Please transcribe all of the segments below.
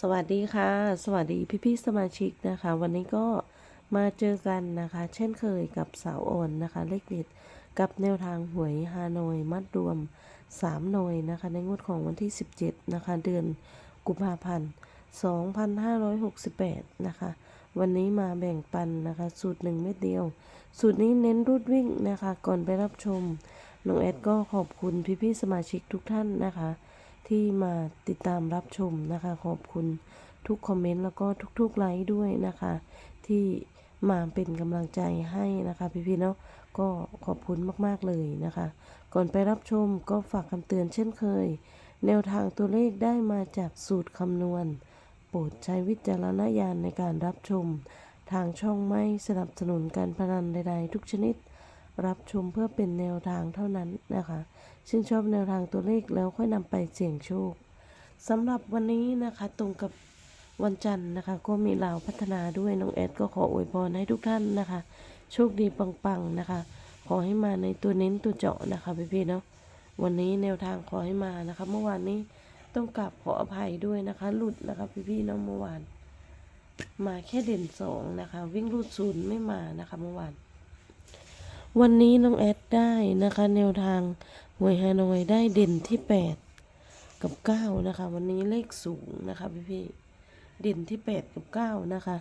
สวัสดีค่ะ สวัสดีพี่ๆสมาชิกนะคะ วันนี้ก็มาเจอกันนะคะ เช่นเคยกับสาวโอนนะคะ เลขเด็ดกับแนวทางหวยฮานอยมัดรวม 3 หน่วยนะคะ ในงวดของวันที่ 17 นะคะ เดือนกุมภาพันธ์2568 นะคะ วันนี้มาแบ่งปันนะคะ สูตร1เม็ดเดียว สูตรนี้เน้นรูดวิ่งนะคะ ก่อนไปรับชมน้องแอดก็ขอบคุณพี่ๆสมาชิกทุกท่านนะคะ ที่มาติดตามรับชมนะคะ ขอบคุณทุกคอมเมนต์แล้วก็ทุกๆไลค์ด้วยนะคะ ที่มาเป็นกำลังใจให้นะคะพี่ๆเนาะก็ขอบคุณมากๆเลยนะคะ ก่อนไปรับชมก็ฝากคำเตือนเช่นเคย แนวทางตัวเลขได้มาจากสูตรคำนวณ โปรดใช้วิจารณญาณในการรับชม ทางช่องไม่สนับสนุนการพนันใดๆ ทุกชนิด รับชมเพื่อเป็นแนวทางเท่านั้นนะคะชื่นชอบแนวทางตัวเลขแล้วค่อยนำไปเสี่ยงโชคสำหรับวันนี้นะคะตรงกับวันจันทร์นะคะ ก็มีลาวพัฒนาด้วยน้องแอดก็ขออวยพรให้ทุกท่านนะคะ โชคดีปังๆนะคะ ขอให้มาในตัวเน้นตัวเจาะนะคะพี่ๆเนาะวันนี้แนวทางขอให้มานะคะ เมื่อวานนี้ต้องกลับขออภัยด้วยนะคะ หลุดนะคะพี่ๆเนาะเมื่อวาน มาแค่เด่นสองนะคะ วิ่งรูดศูนย์ไม่มานะคะเมื่อวาน วันนี้น้องแอดได้นะคะ แนวทางหวยฮานอยได้เด่นที่ 8 กับ 9 นะคะ วันนี้เลขสูงนะคะพี่พี่เด่นที่ 8 กับ 9 นะคะ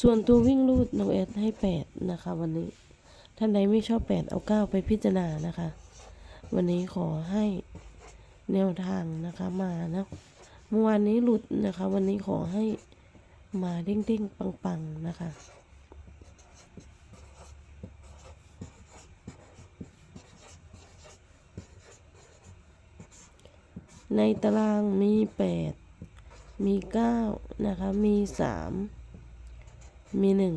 ส่วนตัววิ่งรูดน้องแอดให้ 8 นะคะ วันนี้ท่านใดไม่ชอบ 8 เอา 9 ไปพิจารณานะคะ วันนี้ขอให้แนวทางนะคะมานะเมื่อวานนี้หลุดนะคะ วันนี้ขอให้มาเด้งๆปังๆนะคะ ในตารางมีแปดมีเก้านะคะ มีสามมีหนึ่ง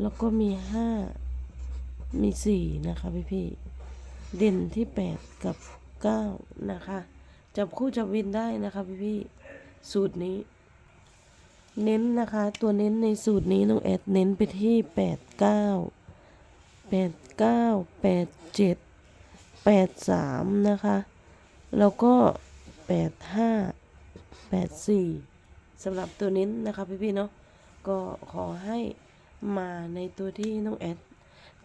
แล้วก็มีห้ามีสี่นะคะพี่พี่เด่นที่แปดกับเก้านะคะ จับคู่จับวินได้นะคะพี่พี่สูตรนี้ เน้นนะคะ ตัวเน้นในสูตรนี้น้องแอดเน้นไปที่แปดเก้าแปดเก้าแปดเจ็ดแปดสามนะคะ แล้วก็แปดห้าแปดสี่สำหรับตัวนี้นะคะพี่ๆเนาะก็ขอให้มาในตัวที่น้องแอด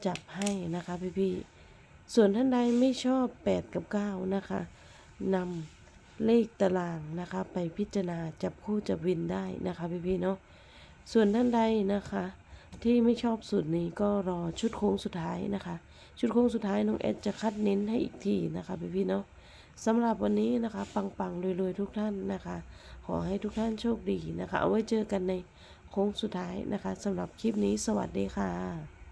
จับให้นะคะพี่ๆส่วนท่านใดไม่ชอบ 8 กับ 9 นะคะนำเลขตารางนะคะไปพิจารณาจับคู่จับวินได้นะคะพี่ๆเนาะส่วนท่านใดนะคะที่ไม่ชอบสูตรนี้ก็รอชุดโค้งสุดท้ายนะคะ ชุดโค้งสุดท้ายน้องแอดจะคัดเน้นให้อีกทีนะคะพี่ๆเนาะ สำหรับวันนี้นะคะ ปังๆรวยๆทุกท่านนะคะ ขอให้ทุกท่านโชคดีนะคะ เอาไว้เจอกันในโค้งสุดท้ายนะคะสำหรับคลิปนี้สวัสดีค่ะ